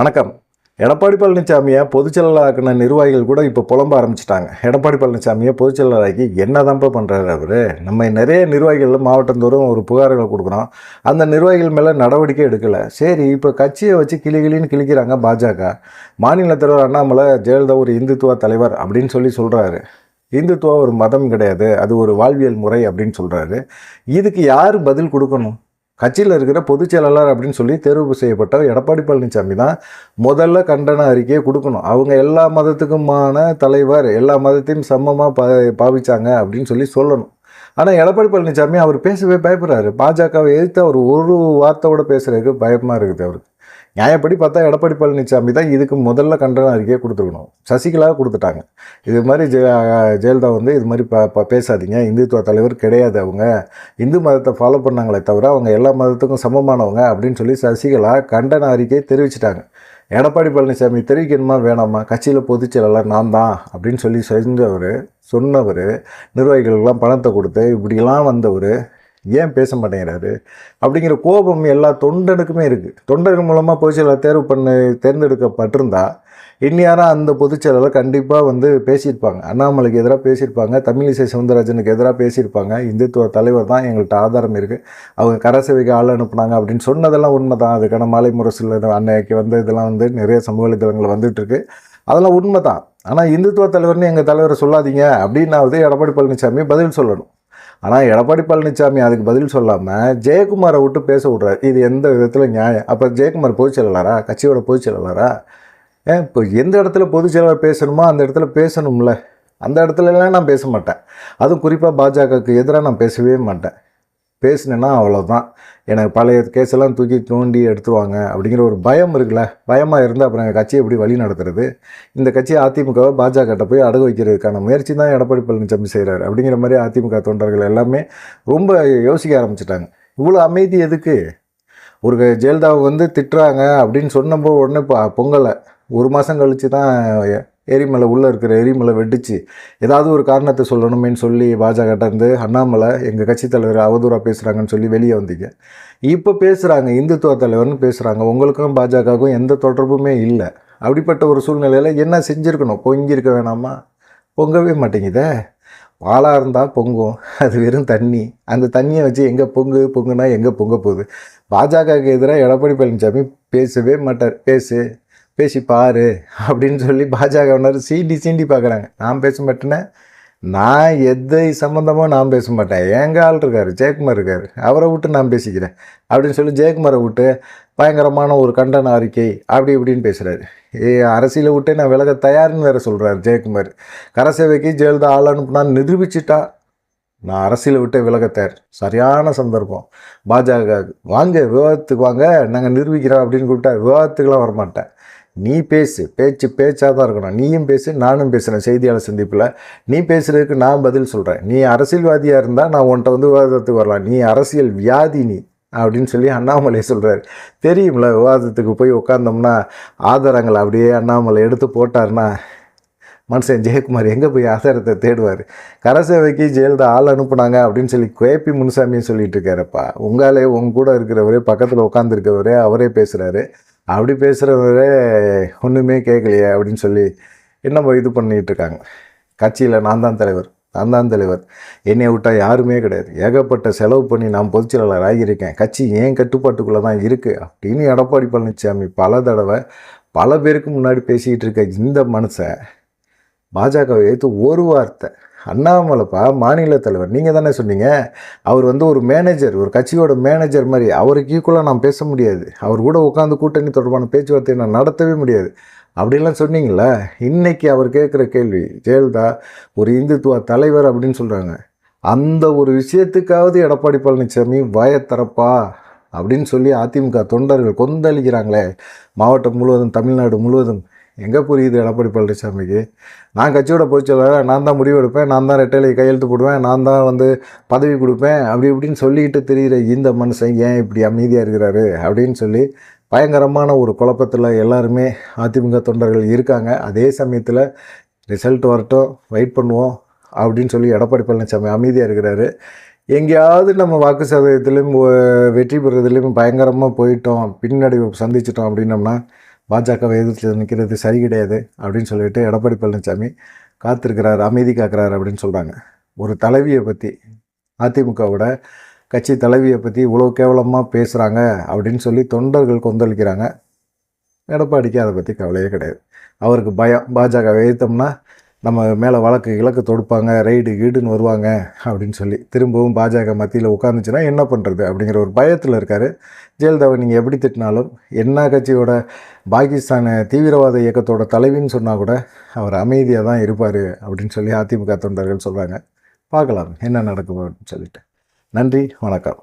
வணக்கம். எடப்பாடி பழனிசாமியை பொதுச்செயலாளராக்கின நிர்வாகிகள் கூட இப்போ புலம்ப ஆரம்பிச்சிட்டாங்க. எடப்பாடி பழனிசாமியை பொதுச்செயலாளராக்கி என்னதான்ப்பா பண்ணுறாரு அவர்? நம்ம நிறைய நிர்வாகிகள் மாவட்டந்தோறும் ஒரு புகார்கள் கொடுக்குறோம். அந்த நிர்வாகிகள் மேலே நடவடிக்கை எடுக்கலை. சரி இப்போ கட்சியை வச்சு கிளி கிளின்னு கிழிக்கிறாங்க பாஜக. மாநில தலைவர் அண்ணாமலை ஜெயலலிதா ஒரு இந்துத்துவ தலைவர் அப்படின்னு சொல்லி சொல்கிறாரு இந்துத்துவம் ஒரு மதம் கிடையாது. அது ஒரு வாழ்வியல் முறை அப்படின்னு சொல்கிறாரு இதுக்கு யார் பதில் கொடுக்கணும்? கட்சியில் இருக்கிற பொதுச் செயலாளர் அப்படின்னு சொல்லி தேர்வு செய்யப்பட்ட எடப்பாடி பழனிசாமி தான் முதல்ல கண்டன அறிக்கையை கொடுக்கணும். அவங்க எல்லா மதத்துக்குமான தலைவர் எல்லா மதத்தையும் சமமாக பா பாவிச்சாங்க அப்படின்னு சொல்லி சொல்லணும். ஆனால் எடப்பாடி பழனிசாமி அவர் பேசவே பயப்படுறாரு. பாஜகவை எதிர்த்து அவர் ஒரு வார்த்தையோட பேசுகிறதுக்கு பயமாக இருக்குது அவருக்கு. நியாயப்படி பார்த்தா எடப்பாடி பழனிசாமி தான் இதுக்கு முதல்ல கண்டன அறிக்கையை கொடுத்துருக்கணும். சசிகலாவை கொடுத்துட்டாங்க. இது மாதிரி ஜெ ஜெயலலிதா வந்து இது மாதிரி ப ப- பேசாதீங்க. இந்துத்துவ தலைவர் கிடையாது அவங்க. இந்து மதத்தை ஃபாலோ பண்ணாங்களே தவிர அவங்க எல்லா மதத்துக்கும் சமமானவங்க அப்படின்னு சொல்லி சசிகலா கண்டன அறிக்கையை தெரிவிச்சிட்டாங்க. எடப்பாடி பழனிசாமி தெரிவிக்கணுமா வேணாமா? கட்சியில் பொதுச்செயலாளர் நான் தான் அப்படின்னு சொல்லி செஞ்சவர் சொன்னவர் நிர்வாகிகளுக்கெல்லாம் பணத்தை கொடுத்து இப்படிலாம் வந்தவர் ஏன் பேச மாட்டேங்கிறாரு? அப்படிங்கிற கோபம் எல்லா தொண்டனுக்குமே இருக்குது தொண்டர்கள் மூலமாக பொதுச்செயலாளர் தேர்வு பண்ண தேர்ந்தெடுக்கப்பட்டிருந்தா இந்நேரம் அந்த பொதுச்செயலாளர் கண்டிப்பாக வந்து பேசியிருப்பாங்க. அண்ணாமலைக்கு எதிராக பேசியிருப்பாங்க தமிழிசை சவுந்தரராஜனுக்கு எதிராக பேசியிருப்பாங்க. இந்துத்துவ தலைவர் தான் எங்கள்கிட்ட ஆதாரம் இருக்குது அவங்க கரசேவைக்கு ஆள் அனுப்புனாங்க அப்படின்னு சொன்னதெல்லாம் உண்மை தான் அதுக்கான மாலை முரசில் அன்னைக்கு வந்து இதெல்லாம் வந்து நிறைய சமூக வலைதளங்கள் வந்துட்டுருக்கு அதெல்லாம் உண்மை தான் ஆனால் இந்துத்துவ தலைவர்னு எங்கள் தலைவரை சொல்லாதீங்க அப்படின்னாவது எடப்பாடி பழனிசாமி பதில் சொல்லணும். ஆனால் எடப்பாடி பழனிசாமி அதுக்கு பதில் சொல்லாமல் ஜெயக்குமாரை விட்டு பேச விட்றாரு. இது எந்த விதத்தில் நியாயம்? அப்போ ஜெயக்குமார் பொதுச் செயலாளரா? கட்சியோட பொதுச் செயலாளரா? ஏன் இப்போ எந்த இடத்துல பொதுச் செயலாளர் பேசணுமோ அந்த இடத்துல பேசணும்ல. அந்த இடத்துலலாம் நான் பேச மாட்டேன். அதுவும் குறிப்பாக பாஜகவுக்கு எதிராக நான் பேசவே மாட்டேன். பேசினேன்னா அவ்வளோதான் எனக்கு பழைய கேஸெல்லாம் தூக்கி தோண்டி எடுத்துவாங்க அப்படிங்கிற ஒரு பயம் இருக்குல்ல. பயமாக இருந்தால் அப்புறம் எங்கள் கட்சியை எப்படி வழி நடத்துறது? இந்த கட்சி அதிமுகவை பாஜகட்ட போய் அடகு வைக்கிறதுக்கான முயற்சி தான் எடப்பாடி பழனிசாமி செய்கிறார் அப்படிங்கிற மாதிரி அதிமுக தொண்டர்கள் எல்லாமே ரொம்ப யோசிக்க ஆரம்பிச்சிட்டாங்க. இவ்வளோ அமைதி எதுக்கு? ஒரு ஜெயலலிதாவை வந்து திட்டுறாங்க அப்படின்னு சொன்னப்போ உடனே இப்போ பொங்கலை. ஒரு மாதம் கழித்து தான் எரிமலை உள்ளே இருக்கிற எரிமலை வெடிச்சு ஏதாவது ஒரு காரணத்தை சொல்லணுமேன்னு சொல்லி பாஜகட்ட இருந்து அண்ணாமலை எங்கள் கட்சி தலைவர் அவதூறாக பேசுகிறாங்கன்னு சொல்லி வெளியே வந்தீங்க. இப்போ பேசுகிறாங்க இந்துத்துவ தலைவர்னு பேசுகிறாங்க உங்களுக்கும் பாஜகவுக்கும் எந்த தொடர்புமே இல்லை. அப்படிப்பட்ட ஒரு சூழ்நிலையில் என்ன செஞ்சுருக்கணும்? பொங்கியிருக்க வேணாமா? பொங்கவே மாட்டேங்குதே. பாலாக இருந்தால் பொங்கும். அது வெறும் தண்ணி. அந்த தண்ணியை வச்சு எங்கே பொங்கு பொங்குனா எங்கே பொங்க போகுது? பாஜகவுக்கு எதிராக எடப்பாடி பழனிசாமி பேசவே மாட்டார். பேசு. பேசி பாரு அப்படின்னு சொல்லி பாஜகவினர் சீண்டி சீண்டி பார்க்குறாங்க நான் பேச மாட்டேனே. நான் எதை சம்மந்தமோ நான் பேச மாட்டேன். எங்க ஆள் இருக்கார்? ஜெயக்குமார் இருக்கார். அவரை விட்டு நான் பேசிக்கிறேன். அப்படின்னு சொல்லி ஜெயக்குமாரை விட்டு பயங்கரமான ஒரு கண்டன அறிக்கை அப்படி இப்படின்னு பேசுகிறாரு ஏ அரசியலை விட்டே நான் விலக தயார்னு வேறு சொல்கிறார் ஜெயக்குமார். கரசேவைக்கு ஜெயலலிதா ஆள் அனுப்புனான்னு நிரூபிச்சிட்டா? நான் அரசியலை விட்டு விலகத்தார் சரியான சந்தர்ப்பம். பாஜக வாங்க விவாதத்துக்கு வாங்க நாங்கள் நிரூபிக்கிறோம் அப்படின்னு கூப்பிட்டா விவாதத்துக்கெலாம் வரமாட்டேன். நீ பேசு. பேச்சு பேச்சாக தான் இருக்கணும். நீயும் பேசு நானும் பேசுகிறேன் செய்தியாளர் சந்திப்பில் நீ பேசுகிறதுக்கு நான் பதில் சொல்கிறேன் நீ அரசியல்வாதியாக இருந்தால் நான் உன்கிட்ட வந்து விவாதத்துக்கு வரலாம். நீ அரசியல் வியாதி நீ அப்படின்னு சொல்லி அண்ணாமலை சொல்கிறார் தெரியும்ல விவாதத்துக்கு போய் உட்காந்தோம்னா ஆதாரங்களை அப்படியே அண்ணாமலை எடுத்து போட்டார்னா மனுஷன் ஜெயக்குமார் எங்கே போய் ஆதாரத்தை தேடுவார்? கரசேவைக்கு ஜெயலலிதா ஆள் அனுப்புனாங்க அப்படின்னு சொல்லி கேபி முனுசாமியும் சொல்லிட்டு இருக்காருப்பா. உங்களே உங்க கூட இருக்கிறவரே பக்கத்தில் உட்காந்துருக்கவரே அவரே பேசுகிறாரு அப்படி பேசுகிறவரே ஒன்றுமே கேட்கலையே அப்படின்னு சொல்லி என்னமோ இது பண்ணிகிட்டு இருக்காங்க கட்சியில் நான் தான் தலைவர் நான் தான் தலைவர். என்னை விட்டால் யாருமே கிடையாது. ஏகப்பட்ட செலவு பண்ணி நான் பொதுச் செயலாளர் ஆகியிருக்கேன். கட்சி ஏன் கட்டுப்பாட்டுக்குள்ளே தான் இருக்குது அப்படின்னு எடப்பாடி பழனிசாமி பல தடவை பல பேருக்கு முன்னாடி பேசிக்கிட்டு இருக்க இந்த மனுஷன் பாஜகவை ஏற்று ஒரு வார்த்தை அண்ணாமலைப்பா மாநில தலைவர். நீங்கள் தானே சொன்னீங்க. அவர் வந்து ஒரு மேனேஜர் ஒரு கட்சியோட மேனேஜர் மாதிரி. அவருக்கு ஈக்குவலாக நான் பேச முடியாது. அவர் கூட உட்காந்து கூட்டணி தொடர்பான பேச்சுவார்த்தையை நான் நடத்தவே முடியாது. அப்படிலாம் சொன்னீங்களா இன்னைக்கு அவர் கேட்குற கேள்வி ஜெயலலிதா ஒரு இந்துத்துவ தலைவர் அப்படின்னு சொல்கிறாங்க அந்த ஒரு விஷயத்துக்காவது எடப்பாடி பழனிசாமி வயத்தரப்பா அப்படின்னு சொல்லி அதிமுக தொண்டர்கள் கொந்தளிக்கிறாங்களே. மாவட்டம் முழுவதும் தமிழ்நாடு முழுவதும். எங்கே புரியுது எடப்பாடி பழனிசாமிக்கு? நான் கட்சியோட பொதுச்செயலாளர் நான் தான் முடிவு எடுப்பேன் நான் தான் ரெட்டையிலை கையெழுத்து போடுவேன் நான் தான் வந்து பதவி கொடுப்பேன் அப்படி இப்படின்னு சொல்லிக்கிட்டு தெரிகிற இந்த மனுஷன் ஏன் இப்படி அமைதியாக இருக்கிறாரு? அப்படின்னு சொல்லி பயங்கரமான ஒரு குழப்பத்தில் எல்லாருமே அதிமுக தொண்டர்கள் இருக்காங்க. அதே சமயத்தில் ரிசல்ட் வரட்டும் வெயிட் பண்ணுவோம் அப்படின்னு சொல்லி எடப்பாடி பழனிசாமி அமைதியாக இருக்கிறாரு. எங்கேயாவது நம்ம வாக்கு சதவீதத்துலேயும் வெற்றி பெறுறதுலேயும் பயங்கரமாக போயிட்டோம் பின்னடைவு சந்திச்சிட்டோம் அப்படின்னம்னா பாஜகவை எதிர்த்து நிற்கிறது சரி கிடையாது அப்படின்னு சொல்லிட்டு எடப்பாடி பழனிசாமி காத்திருக்கிறார் அமைதி காக்கிறார் அப்படின்னு சொல்கிறாங்க ஒரு தலைவியை பற்றி அதிமுகவோட கட்சி தலைவியை பற்றி இவ்வளோ கேவலமாக பேசுகிறாங்க அப்படின்னு சொல்லி தொண்டர்கள் கொந்தளிக்கிறாங்க. எடப்பாடிக்கு அதை பற்றி கவலையே கிடையாது. அவருக்கு பயம் பாஜக எழுத்தோம்னா நம்ம மேலே வழக்கு இலக்கு தொடுப்பாங்க ரைடு ஈடுன்னு வருவாங்க அப்படின்னு சொல்லி. திரும்பவும் பாஜக மத்தியில் உட்காந்துச்சுன்னா என்ன பண்ணுறது அப்படிங்கிற ஒரு பயத்தில் இருக்கார். ஜெயலலிதாவை நீங்கள் எப்படி திட்டினாலும் என்ன கட்சியோட பாகிஸ்தான தீவிரவாத இயக்கத்தோட தலைவின்னு சொன்னால் கூட அவர் அமைதியாக தான் இருப்பார் அப்படின்னு சொல்லி அதிமுக தொண்டர்கள் சொல்கிறாங்க பார்க்கலாம் என்ன நடக்கும் அப்படின்னு சொல்லிட்டு. நன்றி வணக்கம்.